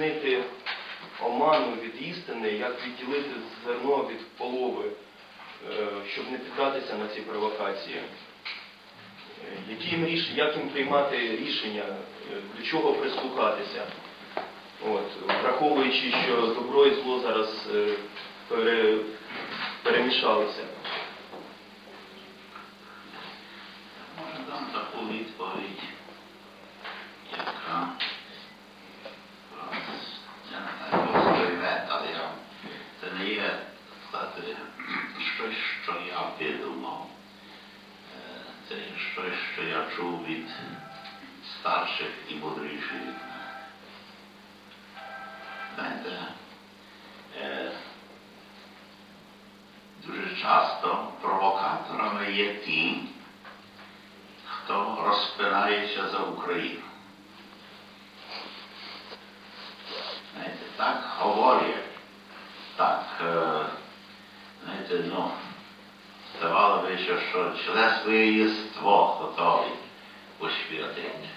відрізнити оману від істини, як відділити зерно від полови, е, щоб не піддатися на ці провокації. Е, Які їм ріш... Як їм приймати рішення, е, до чого прислухатися? От, враховуючи, що добро і зло зараз пере... перемішалися. Може дам таку відповідь, яка вас, я не знаю, розповідає, але я, це не є сказати, щось, що я видумав. Е, Це є щось, що я чув від старших і мудріших. Знаєте, е, дуже часто провокаторами є ті, хто розпинається за Україну. Знаєте, так говорять, так, е, знаєте, ну, здавало би, що, що член своє єство готові посвятити.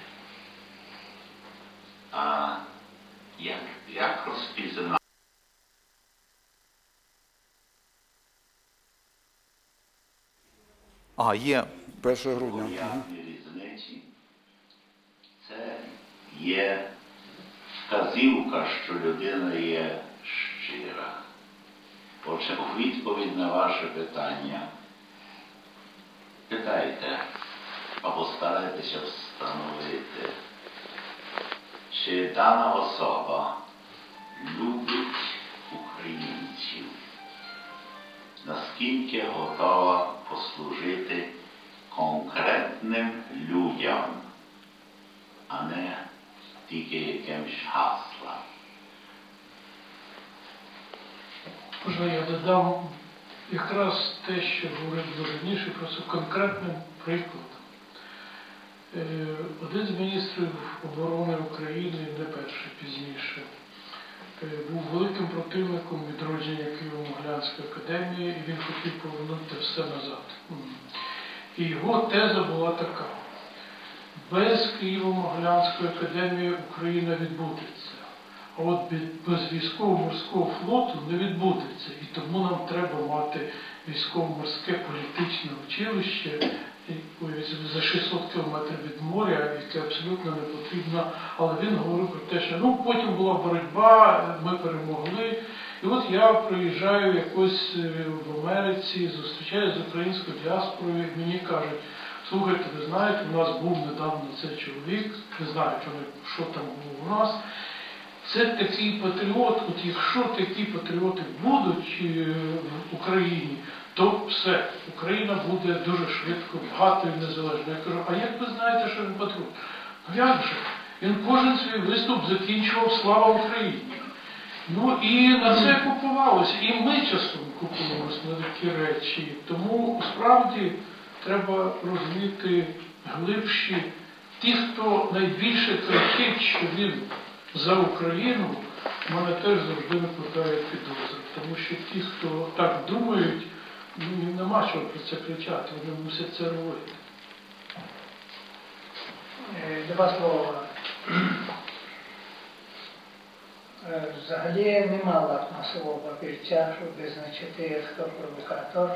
А як, як розпізнати? А, є 1 грудня. Різниці. Це є вказівка, що людина є щира. Отже, у відповідь на ваше питання, питайте або старайтеся встановити, чи дана особа любить українців, наскільки готова послужити конкретним людям, а не тільки якимсь гаслам. Можна я додам якраз те, що говорив раніше, просто конкретним прикладом. Е, Один з міністрів оборони України, не перший пізніше, е, був великим противником відродження Києво-Могилянської академії, і він хотів повернути все назад. І його теза була така: без Києво-Могилянської академії Україна відбудеться. А от без військово-морського флоту не відбудеться. І тому нам треба мати військово-морське політичне училище за 600 кілометрів від моря, яке абсолютно не потрібно. Але він говорив про те, що ну потім була боротьба, ми перемогли. І от я приїжджаю якось е, в Америці, зустрічаюся з українською діаспорою, і мені кажуть, слухайте, ви знаєте, у нас був недавно цей чоловік, не знаю, що там було у нас. Це такий патріот, от якщо такі патріоти будуть е, в Україні, то все, Україна буде дуже швидко, багато і незалежно. Я кажу, а як ви знаєте, що він патріот? Ну як же? Він кожен свій виступ закінчував Слава Україні. Ну і на це купувалося. І ми часом купувалися на такі речі. Тому справді треба розуміти глибші. Ті, хто найбільше кричить, що він за Україну, мене теж завжди викликає підозри. Тому що ті, хто так думають, ну, нема чого про це кричати, вони мусять це робити. Е, Два слова. Е, Взагалі нема лакмусового папірця, щоб визначити, хто провокатор,